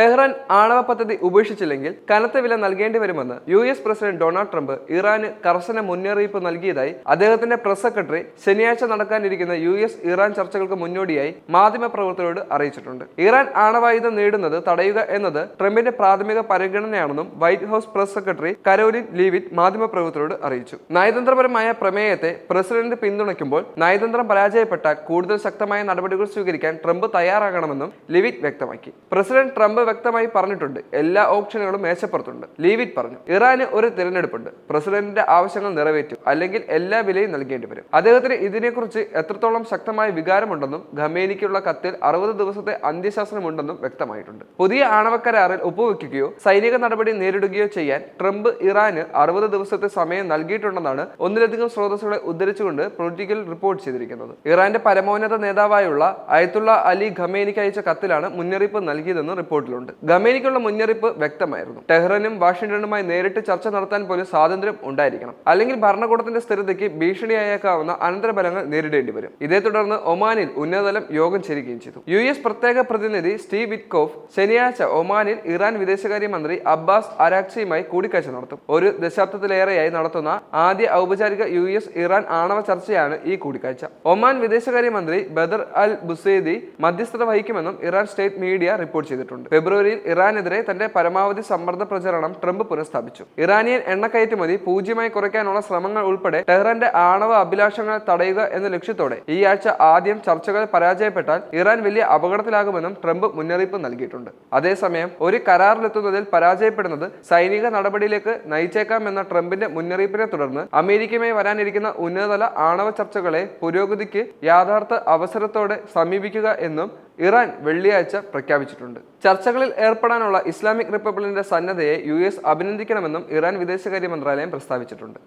Tehran ആണവ പദ്ധതി ഉപേക്ഷിച്ചില്ലെങ്കിൽ കനത്ത വില നൽകേണ്ടി വരുമെന്ന് U S president Donald Trump ഇറാന് കർശന മുന്നറിയിപ്പ് നൽകിയതായി അദ്ദേഹത്തിന്റെ പ്രസ് സെക്രട്ടറി ശനിയാഴ്ച നടക്കാനിരിക്കുന്ന യു എസ് ഇറാൻ ചർച്ചകൾക്ക് മുന്നോടിയായി മാധ്യമപ്രവർത്തകരോട് അറിയിച്ചിട്ടുണ്ട്. ഇറാൻ ആണവായുധം നേടുന്നത് തടയുക എന്നത് ട്രംപിന്റെ പ്രാഥമിക പരിഗണനയാണെന്നും White House press secretary Karoline Leavitt മാധ്യമപ്രവർത്തകരോട് അറിയിച്ചു. നയതന്ത്രപരമായ പ്രമേയത്തെ പ്രസിഡന്റ് പിന്തുണയ്ക്കുമ്പോൾ നയതന്ത്രം പരാജയപ്പെട്ട കൂടുതൽ ശക്തമായ നടപടികൾ സ്വീകരിക്കാൻ ട്രംപ് തയ്യാറാകണമെന്നും ലിവിറ്റ് വ്യക്തമാക്കി. പ്രസിഡന്റ് ട്രംപ് വ്യക്തമായി പറഞ്ഞിട്ടുണ്ട്. എല്ലാ ഓപ്ഷനുകളും മേശപ്പുറത്തുണ്ട്. ലീവിറ്റ് പറഞ്ഞു. ഇറാന് ഒരു തിരഞ്ഞെടുപ്പുണ്ട്. പ്രസിഡന്റിന്റെ ആവശ്യങ്ങൾ നിറവേറ്റും. അല്ലെങ്കിൽ എല്ലാ വിലയും നൽകേണ്ടി വരും. അദ്ദേഹത്തിന് ഇതിനെക്കുറിച്ച് എത്രത്തോളം ശക്തമായ വികാരമുണ്ടെന്നും ഖമേനിക്കുള്ള കത്തിൽ അറുപത് ദിവസത്തെ അന്ത്യശാസനമുണ്ടെന്നും വ്യക്തമായിട്ടുണ്ട്. പുതിയ ആണവ കരാറിൽ ഒപ്പുവെക്കുകയോ സൈനിക നടപടി നേരിടുകയോ ചെയ്യാൻ ട്രംപ് ഇറാന് അറുപത് ദിവസത്തെ സമയം നൽകിയിട്ടുണ്ടെന്നാണ് ഒന്നിലധികം സ്രോതസ്സുകളെ ഉദ്ധരിച്ചുകൊണ്ട് പൊളിറ്റിക്കൽ റിപ്പോർട്ട് ചെയ്തിരിക്കുന്നത്. ഇറാന്റെ പരമോന്നത നേതാവായുള്ള അയത്തുള്ള അലി ഖമേനിക്ക് അയച്ച കത്തിലാണ് മുന്നറിയിപ്പ് നൽകിയതെന്ന് റിപ്പോർട്ടിലുണ്ട്. ഖമേനിക്കുള്ള മുന്നറിയിപ്പ് വ്യക്തമായിരുന്നു. ടെഹ്റനും വാഷിംഗ്ടണുമായി നേരിട്ട് ചർച്ച നടത്താൻ പോലും സ്വാതന്ത്ര്യം ഉണ്ടായിരിക്കണം. അല്ലെങ്കിൽ ഭരണകൂടത്തിന്റെ സ്ഥിരതയ്ക്ക് ഭീഷണിയായേക്കാവുന്ന അനന്തരഫലങ്ങൾ നേരിടേണ്ടി വരും. ഇതേ തുടർന്ന് ഒമാനിൽ ഉന്നതതലം യോഗം ചേരുകയും ചെയ്തു. യു എസ് പ്രത്യേക പ്രതിനിധി സ്റ്റീവ് വിറ്റ്കോഫ് ശനിയാഴ്ച ഒമാനിൽ ഇറാൻ വിദേശകാര്യമന്ത്രി അബ്ബാസ് അരാക്സിയുമായി കൂടിക്കാഴ്ച നടത്തും. ഒരു ദശാബ്ദത്തിലേറെയായി നടത്തുന്ന ആദ്യ ഔപചാരിക യു എസ് ഇറാൻ ആണവ ചർച്ചയാണ് ഈ കൂടിക്കാഴ്ച. ഒമാൻ വിദേശകാര്യമന്ത്രി ബദർ അൽ ബുസേദി മധ്യസ്ഥത വഹിക്കുമെന്നും ഇറാൻ സ്റ്റേറ്റ് മീഡിയ റിപ്പോർട്ട് ചെയ്തിട്ടുണ്ട്. ഫെബ്രുവരിയിൽ ഇറാനെതിരെ തന്റെ പരമാവധി സമ്മർദ്ദ പ്രചരണം ട്രംപ് പുനഃസ്ഥാപിച്ചു. ഇറാനിയൻ എണ്ണ കയറ്റുമതി പൂജ്യമായി കുറയ്ക്കാനുള്ള ശ്രമങ്ങൾ ഉൾപ്പെടെ ടെഹ്റാന്റെ ആണവ അഭിലാഷങ്ങൾ തടയുക എന്ന ലക്ഷ്യത്തോടെ ഈ ആഴ്ച ആദ്യം ചർച്ചകൾ പരാജയപ്പെട്ടാൽ ഇറാൻ വലിയ അപകടത്തിലാകുമെന്നും ട്രംപ് മുന്നറിയിപ്പ് നൽകിയിട്ടുണ്ട്. അതേസമയം ഒരു കരാറിലെത്തുന്നതിൽ പരാജയപ്പെടുന്നത് സൈനിക നടപടിയിലേക്ക് നയിച്ചേക്കാം എന്ന ട്രംപിന്റെ മുന്നറിയിപ്പിനെ തുടർന്ന് അമേരിക്കയുമായി വരാനിരിക്കുന്ന ഉന്നതതല ആണവ ചർച്ചകളെ പുരോഗതിക്ക് യാഥാർത്ഥ അവസരത്തോടെ സമീപിക്കുക എന്നും ഇറാൻ വെള്ളിയാഴ്ച പ്രഖ്യാപിച്ചിട്ടുണ്ട്. ചർച്ചകളിൽ ഏർപ്പെടാനുള്ള ഇസ്ലാമിക് റിപ്പബ്ലിക്കിന്റെ സന്നദ്ധയെ യു എസ് അഭിനന്ദിക്കണമെന്നും ഇറാൻ വിദേശകാര്യ മന്ത്രാലയം പ്രസ്താവിച്ചിട്ടുണ്ട്.